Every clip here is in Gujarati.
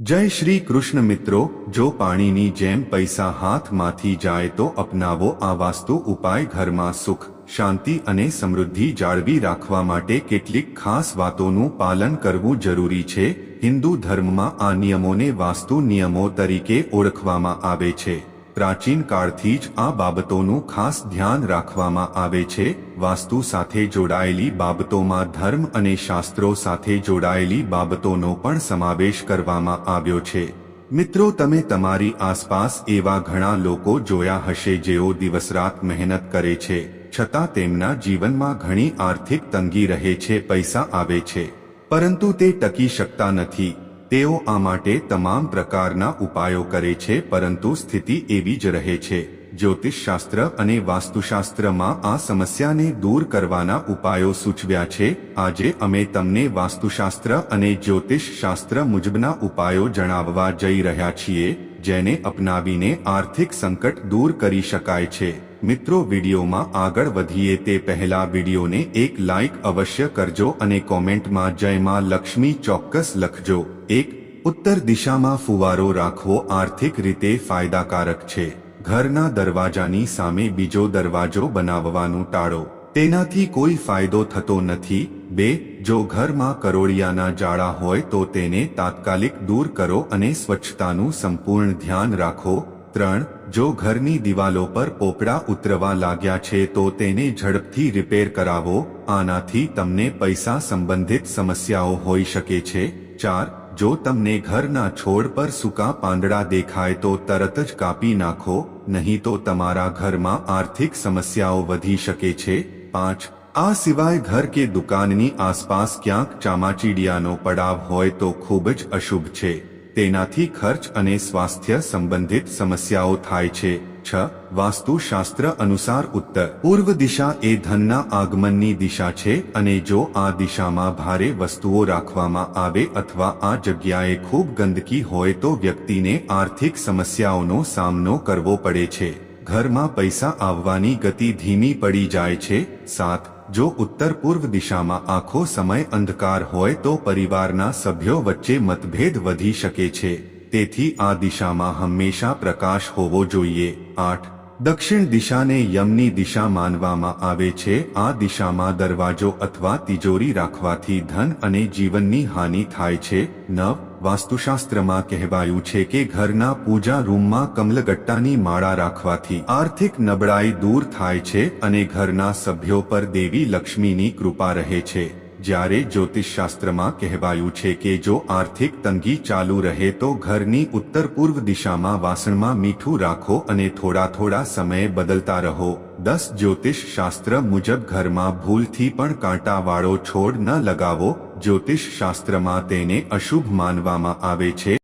જય શ્રી કૃષ્ણ મિત્રો, જો પાણીની જેમ પૈસા હાથમાંથી જાય તો અપનાવો આ વાસ્તુ ઉપાય ઘરમાં સુખ, શાંતિ અને સમૃદ્ધિ જાળવી રાખવા માટે કેટલીક ખાસ વાતોનું પાલન કરવું જરૂરી છે. હિન્દુ ધર્મમાં આ નિયમોને વાસ્તુ નિયમો તરીકે ઓળખવામાં આવે છે. પ્રાચીન કાળથી જ આ બાબતોનું ખાસ ધ્યાન રાખવામાં આવે છે. વાસ્તુ સાથે જોડાયેલી બાબતોમાં ધર્મ અને શાસ્ત્રો સાથે જોડાયેલી બાબતોનો પણ સમાવેશ કરવામાં આવ્યો છે. મિત્રો, તમે તમારી આસપાસ એવા ઘણા લોકો જોયા હશે જેઓ દિવસરાત મહેનત કરે છે, છતાં તેમના જીવનમાં ઘણી આર્થિક તંગી રહે છે, પૈસા આવે છે. પરંતુ તે ટકી શકતા નથી. તેઓ આ માટે તમામ પ્રકારના ઉપાયો કરે છે, પરંતુ સ્થિતિ એવી જ રહે છે. જ્યોતિષશાસ્ત્ર અને વાસ્તુશાસ્ત્રમાં આ સમસ્યાને દૂર કરવાના ઉપાયો સૂચવ્યા છે. આજે અમે તમને વાસ્તુશાસ્ત્ર અને જ્યોતિષશાસ્ત્ર મુજબના ઉપાયો જણાવવા જઈ રહ્યા છીએ, જેને અપનાવીને આર્થિક સંકટ દૂર કરી શકાય છે. મિત્રો, વિડીયોમાં આગળ વધીએ તે પહેલા વિડીયોને એક લાઇક અવશ્ય કરજો અને કોમેન્ટમાં જય માં લક્ષ્મી ચોક્કસ લખજો. એક, ઉત્તર દિશામાં ફુવારો રાખવો આર્થિક રીતે ફાયદાકારક છે. ઘરના દરવાજાની સામે બીજો દરવાજો બનાવવાનું ટાળો. તેનાથી કોઈ ફાયદો થતો નથી. બે, જો ઘરમાં કરોળિયાના જાળા હોય તો તેને તાત્કાલિક દૂર કરો અને સ્વચ્છતાનું સંપૂર્ણ ધ્યાન રાખો. ત્રણ જો ઘરની દિવાલો પર પોપડા ઉતરવા લાગ્યા છે તો તેને ઝડપથી રિપેર કરાવો. આનાથી તમને પૈસા સંબંધિત સમસ્યાઓ હોઈ શકે છે. ચાર, જો તમને ઘરના છોડ પર સૂકા પાંદડા દેખાય તો તરત જ કાપી નાખો, નહીં તો તમારા ઘરમાં આર્થિક સમસ્યાઓ વધી શકે છે. પાંચ, આ સિવાય ઘર કે દુકાનની આસપાસ ક્યાંક ચામાચીડિયાનો પડાવ હોય તો ખૂબ જ અશુભ છે. તેનાથી ખર્ચ અને સ્વાસ્થ્ય સંબંધિત સમસ્યાઓ થાય છે. છ. વાસ્તુશાસ્ત્ર અનુસાર ઉત્તર. પૂર્વ દિશા એ ધનના આગમનની દિશા છે અને જો આ દિશામાં ભારે વસ્તુઓ રાખવામાં આવે અથવા આ જગ્યાએ ખૂબ ગંદકી હોય તો વ્યક્તિને આર્થિક સમસ્યાઓનો સામનો કરવો પડે છે. ઘરમાં પૈસા આવવાની ગતિ ધીમી પડી જાય છે. સાત. જો ઉત્તર પૂર્વ દિશામાં આખો સમય અંધકાર હોય તો પરિવારના સભ્યો વચ્ચે મતભેદ વધી શકે છે. તેથી આ દિશામાં હંમેશા પ્રકાશ હોવો જોઈએ. આઠ. દક્ષિણ દિશાને યમની દિશા માનવામાં આવે છે. આ દિશામાં દરવાજો અથવા તિજોરી રાખવાથી ધન અને જીવનની હાનિ થાય છે. નવ. વાસ્તુશાસ્ત્રમાં કહેવાયું છે કે ઘરના પૂજા રૂમમાં કમલગટ્ટાની માળા રાખવાથી આર્થિક નબળાઈ દૂર થાય છે અને ઘરના સભ્યો પર દેવી લક્ષ્મીની કૃપા રહે છે. જ્યારે જ્યોતિષશાસ્ત્રમાં કહેવાયું છે કે જો આર્થિક તંગી ચાલુ રહે તો ઘરની ઉત્તર પૂર્વ દિશામાં વાસણમાં મીઠું રાખો અને થોડા થોડા સમયે બદલતા રહો. દસ જ્યોતિષ શાસ્ત્ર મુજબ ઘરમાં ભૂલથી પણ કાંટાવાળો છોડ ન લગાવો જ્યોતિષ શાસ્ત્રમાં તેને અશુભ માનવામાં આવે છે.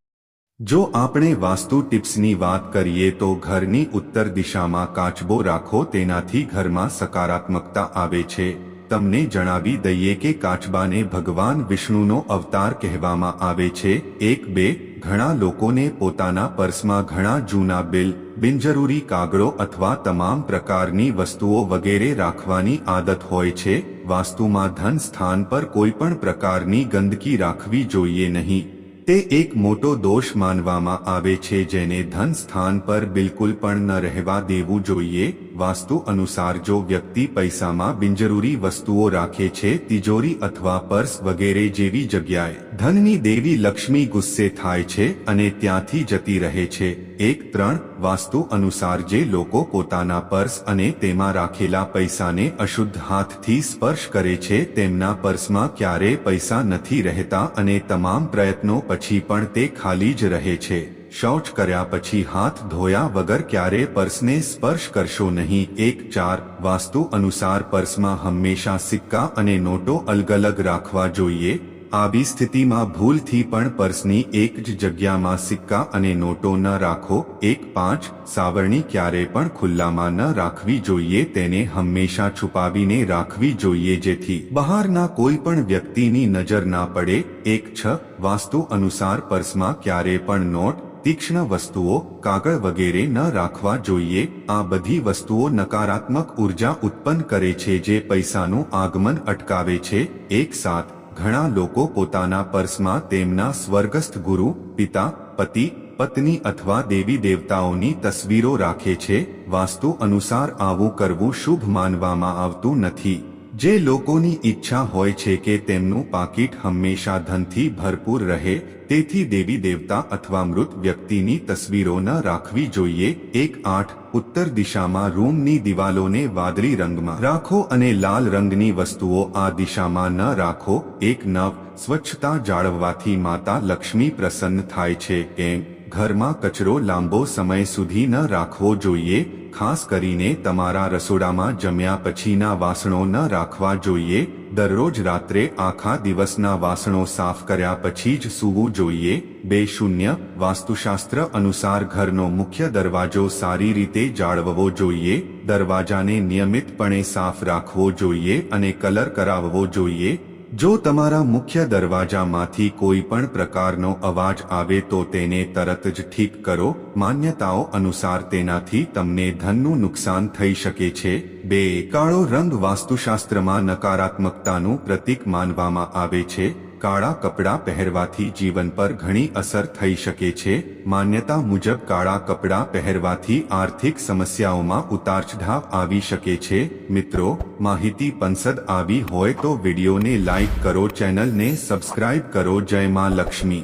જો આપણે વાસ્તુ ટિપ્સની વાત કરીએ તો ઘરની ઉત્તર દિશામાં કાચબો રાખો તેનાથી ઘરમાં સકારાત્મકતા આવે છે. તમને જણાવી દઈએ કે કાચબાને ભગવાન વિષ્ણુનો અવતાર કહેવામાં આવે છે. એક, બે, ઘણા લોકોને પોતાના પર્સમાં ઘણા જૂના બિલ, બિનજરૂરી કાગળો અથવા તમામ પ્રકારની વસ્તુઓ વગેરે રાખવાની આદત હોય છે. વાસ્તુમાં ધન સ્થાન પર કોઈ પણ પ્રકારની ગંદકી રાખવી જોઈએ નહીં. તે એક મોટો દોષ માનવામાં આવે છે જેને ધન સ્થાન પર બિલકુલ પણ ન રહેવા દેવું જોઈએ. વાસ્તુ અનુસાર જો વ્યક્તિ પૈસામાં બિનજરૂરી વસ્તુઓ રાખે છે, તિજોરી અથવા પર્સ વગેરે જેવી જગ્યાએ, ધનની દેવી લક્ષ્મી ગુસ્સે થાય છે અને ત્યાંથી જતી રહે છે. એક ત્રણ, વાસ્તુ અનુસાર જે લોકો પોતાના પર્સ અને તેમાં રાખેલા પૈસાને અશુદ્ધ હાથથી સ્પર્શ કરે છે, તેમના પર્સમાં ક્યારેય પૈસા નથી રહેતા અને તમામ પ્રયત્નો પછી પણ તે ખાલી જ રહે છે. શૌચ કર્યા પછી હાથ ધોયા વગર ક્યારે પર્સને સ્પર્શ કરશો નહીં? એક ચાર, વાસ્તુ અનુસાર પર્સમાં હંમેશા સિક્કા અને નોટો અલગ અલગ રાખવા જોઈએ. આવી સ્થિતિમાં ભૂલથી પણ પર્સની એક જ જગ્યામાં સિક્કા અને નોટો ન રાખો. એક પાંચ, સાવરણી ક્યારે પણ ખુલ્લામાં ન રાખવી જોઈએ, તેને હંમેશા છુપાવીને રાખવી જોઈએ જેથી બહારના કોઈ પણ વ્યક્તિની નજર ના પડે. એક છ, વાસ્તુ અનુસાર પર્સમાં ક્યારે પણ નોટ તીક્ષ્ણ વસ્તુઓ કાગળ વગેરે ન રાખવા જોઈએ. આ બધી વસ્તુઓ નકારાત્મક ઊર્જા ઉત્પન્ન કરે છે જે પૈસાનું આગમન અટકાવે છે. એક સાથ, ઘણા લોકો પોતાના પર્સમાં તેમના સ્વર્ગસ્થ ગુરુ, પિતા, પતિ, પત્ની અથવા દેવી દેવતાઓની તસવીરો રાખે છે. વાસ્તુ અનુસાર આવું કરવું શુભ માનવામાં આવતું નથી. જે લોકોની ઈચ્છા હોય છે કે તેમનું પાકીટ હંમેશા ધનથી ભરપૂર રહે, તેથી દેવી દેવતા અથવા મૃત વ્યક્તિની તસવીરો ન રાખવી જોઈએ. એક આઠ, ઉત્તર દિશામાં રૂમની દિવાલોને વાદળી રંગમાં રાખો અને લાલ રંગની વસ્તુઓ આ દિશામાં ન રાખો. એક નવ, સ્વચ્છતા જાળવવાથી માતા લક્ષ્મી પ્રસન્ન થાય છે. એમ. ઘરમાં કચરો લાંબો સમય સુધી ન રાખવો જોઈએ, ખાસ કરીને તમારા રસોડામાં જમ્યા પછીના વાસણો ન રાખવા જોઈએ, દરરોજ રાત્રે આખા દિવસના વાસણો સાફ કર્યા પછી જ સૂવું જોઈએ, બે શૂન્ય, વાસ્તુશાસ્ત્ર અનુસાર ઘરનો મુખ્ય દરવાજો સારી રીતે જાળવવો જોઈએ, દરવાજાને નિયમિતપણે સાફ રાખવો જોઈએ અને કલર કરાવવો જોઈએ જો તમારા મુખ્ય દરવાજામાંથી કોઈ પણ પ્રકારનો અવાજ આવે તો તેને તરત જ ઠીક કરો. માન્યતાઓ અનુસાર તેનાથી તમને ધનનું નુકસાન થઈ શકે છે. બે, કાળો રંગ વાસ્તુશાસ્ત્રમાં નકારાત્મકતાનું પ્રતીક માનવામાં આવે છે. કાળા કપડાં પહેરવાથી જીવન પર ઘણી અસર થઈ શકે છે. માન્યતા મુજબ કાળા કપડાં પહેરવાથી આર્થિક સમસ્યાઓમાં ઉતારચઢાવ આવી શકે છે. મિત્રો, માહિતી પંસદ આવી હોય તો વિડીયોને લાઇક કરો, ચેનલને સબસ્ક્રાઇબ કરો. જય માં લક્ષ્મી.